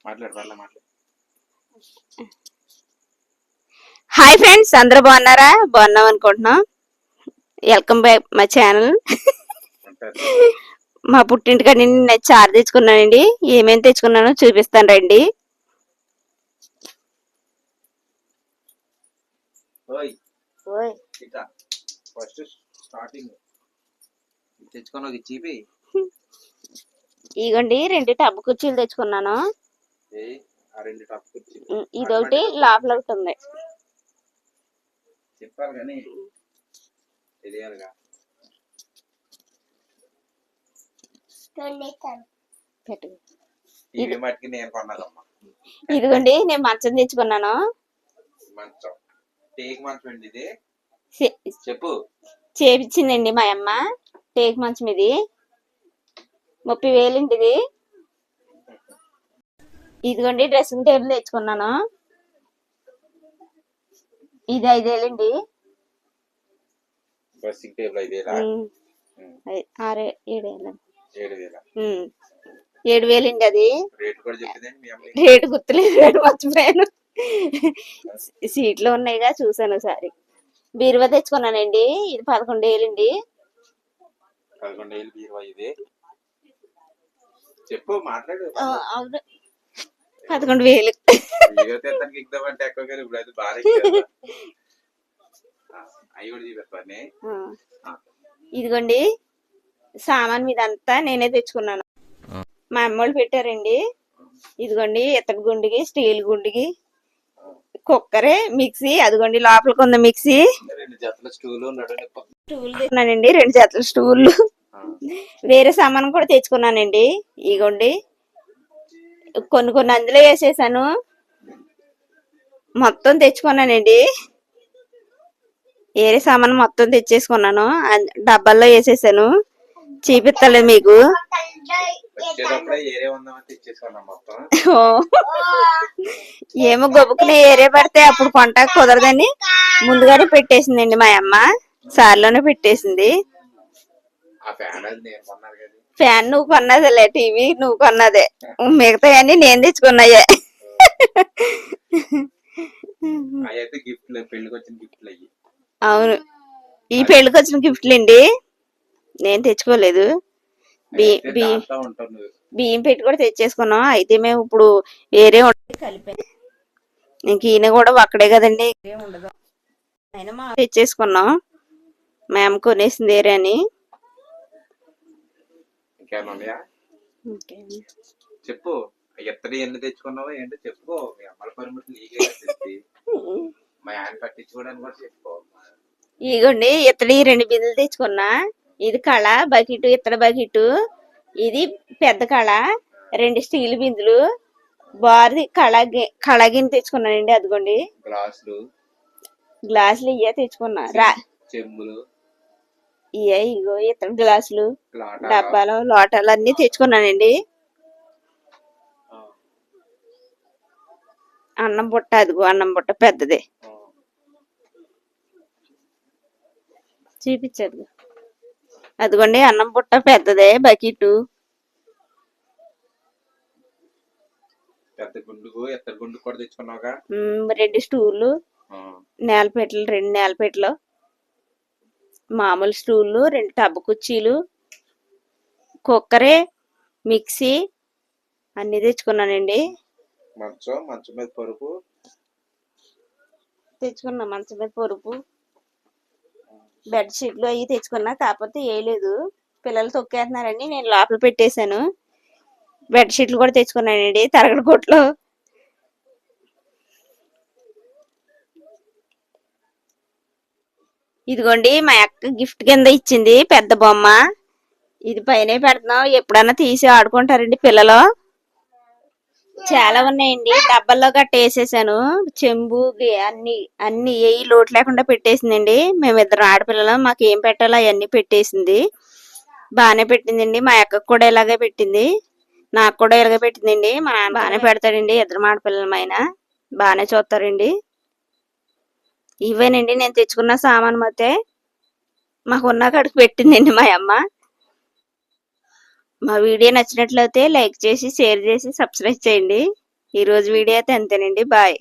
మాట్లాడు పర్లే మాట్లాడు. హాయ్ ఫ్రెండ్స్ అందరూ బాగున్నారా? బాగున్నాం అనుకుంటున్నాం. వెల్కమ్ బ్యాక్ మా ఛానల్. మా పుట్టింటికాడ నుండి నేను చారు తెచ్చుకున్నానండి. ఏమేమి తెచ్చుకున్నానో చూపిస్తాను రండి. First starting. చీపి. ఇగోండి రెండు టబ్బు కుర్చీలు తెచ్చుకున్నాను. ఇదొకటి లోపల ఒకటి ఉంది. ఇదిగోండి నేను మంచం తెచ్చుకున్నాను. మంచం. టేక్ మంచం అండి ఇది. చే- చెప్పు. చేపించిందండి మా అమ్మ. టేక్ మంచం ఇది. ముప్పై ఇది ఇదిగోండి డ్రెస్సింగ్ టేబుల్ తెచ్చుకున్నాను ఇది ఐదేళ్ళండి డ్రెస్సింగ్ టేబుల్ ఐదేలా? ఆరు ఏడేళ్ళు. ఏడు వేలండి అది. రేటు గుర్తులేదు రేటు మర్చిపోయాను. సీట్లు ఉన్నాయిగా చూసాను ఒకసారి. బీరువా తెచ్చుకున్నానండి. ఇది పదకొండు వేలండి పదకొండు వేలు బీరువా ఇది? చెప్పు మాట్లాడు. అవును. పదకొండు వేలు. వీడియో తీస్తానికి ఇద్దామంటే ఎక్కువ కానీ ఇప్పుడు అది బాగా ఎక్కేదా? ఆ, అవి కూడా చూపిస్తాను ఆ. ఇదిగోండి సామాన్ మీద అంతా నేనే తెచ్చుకున్నాను. మా అమ్మోళ్ళు పెట్టారండి. ఇదిగోండి ఇత్తడి గుండికి స్టీల్ గుండికి కుక్కరే మిక్సీ అదిగోండి లోపలికి ఉంది మిక్సీ. రెండు జతల స్టూలు స్టూల్ తెచ్చుకున్నానండి రెండు జతల స్టూళ్ళు వేరే సామాన్ కూడా తెచ్చుకున్నానండి. ఇగోండి. కొన్ని కొన్ని అందులో వేసేసాను. మొత్తం తెచ్చుకున్నానండి. వేరే సామాన్ మొత్తం తెచ్చేసుకున్నాను. డబ్బాల్లో వేసేసాను. చూపిస్తలేదు మీకు. ఏమో గొబ్బుకుని ఏరే పడితే అప్పుడు కొంట కుదరదని ముందుగానే పెట్టేసిందండి మా అమ్మ. సార్లోనే పెట్టేసింది. ఫ్యాన్ అది నేను కొన్నాను కదా ఫ్యాన్ నువ్వు కొన్నదిలే టీవీ నువ్వు కొన్నదే. మిగతా అన్ని నేను తెచ్చుకున్నాయే. అవును. ఈ పెళ్ళికి వచ్చిన గిఫ్ట్లు అండి నేను తెచ్చుకోలేదు. బియ్యం పెట్టి కూడా తెచ్చేసుకున్నాం. అయితే మేము ఇప్పుడు వేరే కలిపి. ఇంక ఈయన కూడా ఒక్కడే కదండి. ఉండదు మా తెచ్చేసుకున్నాం. మేము కొనేసింది వేరే అని. ఇంకేమైనా ఉన్నాయా? చెప్పు. ఎత్తడి ఎన్ని తెచ్చుకున్నావో ఏంటో చెప్పుకో. మీ అమ్మల పర్మిషన్ నీకే తెలిసి. మా ఆయన పట్టించుకోవడానికి కూడా చెప్పుకో. ఇగోండి ఇత్తడి రెండు బిందెలు తెచ్చుకున్నా. ఇది కళ బకెట్ ఇత్తడి బకెట్. ఇది పెద్ద కళ. రెండు స్టీల్ బిందులు. బార్ది కళ కళ గిన్నె తెచ్చుకున్నానండి అదిగోండి. గ్లాసులు. గ్లాసులు ఇయ్యే తెచ్చుకున్నా. రా చెంబులు. ఇగో ఇత్తడి గ్లాసులు డబ్బాలు లోటాలు అన్ని తెచ్చుకున్నానండి. అన్నం బుట్ట అదిగో అన్నం బుట్ట పెద్దది. చూపించదు అదిగోండి అన్నం బుట్ట పెద్దదే బకెట్. రెండు స్టూళ్ళు ఆ, నేలపెట్టలు రెండు నేలపెట్టలు. మామూలు స్టూళ్ళు రెండు టబ్బు కుర్చీలు కుక్కరే మిక్సీ అన్ని తెచ్చుకున్నానండి. మంచం మంచం మీద పరుపు. తెచ్చుకున్నా మంచం మీద పొరుపు. బెడ్ షీట్లు అవి తెచ్చుకున్నా కాకపోతే వేయలేదు పిల్లలు తొక్కేస్తున్నారని నేను లోపల పెట్టేశాను. బెడ్ షీట్లు కూడా తెచ్చుకున్నానండి తరగడ కొట్లో. ఇదిగోండి మా అక్క గిఫ్ట్ కింద ఇచ్చింది పెద్ద బొమ్మ. ఇది పైన పెడుతున్నాం ఎప్పుడన్నా తీసి ఆడుకుంటారండి పిల్లలు. చాలా ఉన్నాయండి. డబ్బాల్లో గట్ట వేసేసాను చెంబు అన్ని అన్ని ఏ లోటు లేకుండా పెట్టేసిందండి. మేమిద్దరం ఆడపిల్లలు మాకు ఏం పెట్టాలో అవన్నీ పెట్టేసింది. బాగానే పెట్టిందండి. మా అక్కకు కూడా ఇలాగే పెట్టింది. నాకు కూడా ఇలాగే పెట్టిందండి. మా నాన్న బాగానే పెడతాడండి. ఇద్దరు ఆడపిల్లలమైన. బాగానే చూస్తారండి. ఇవేనండి నేను తెచ్చుకున్న సామాన్ మతే మాకున్న కాడికి పెట్టిందండి మా అమ్మ. మా వీడియో నచ్చినట్లయితే లైక్ చేసి షేర్ చేసి సబ్స్క్రైబ్ చేయండి. ఈరోజు వీడియో అయితే అంతేనండి. బాయ్.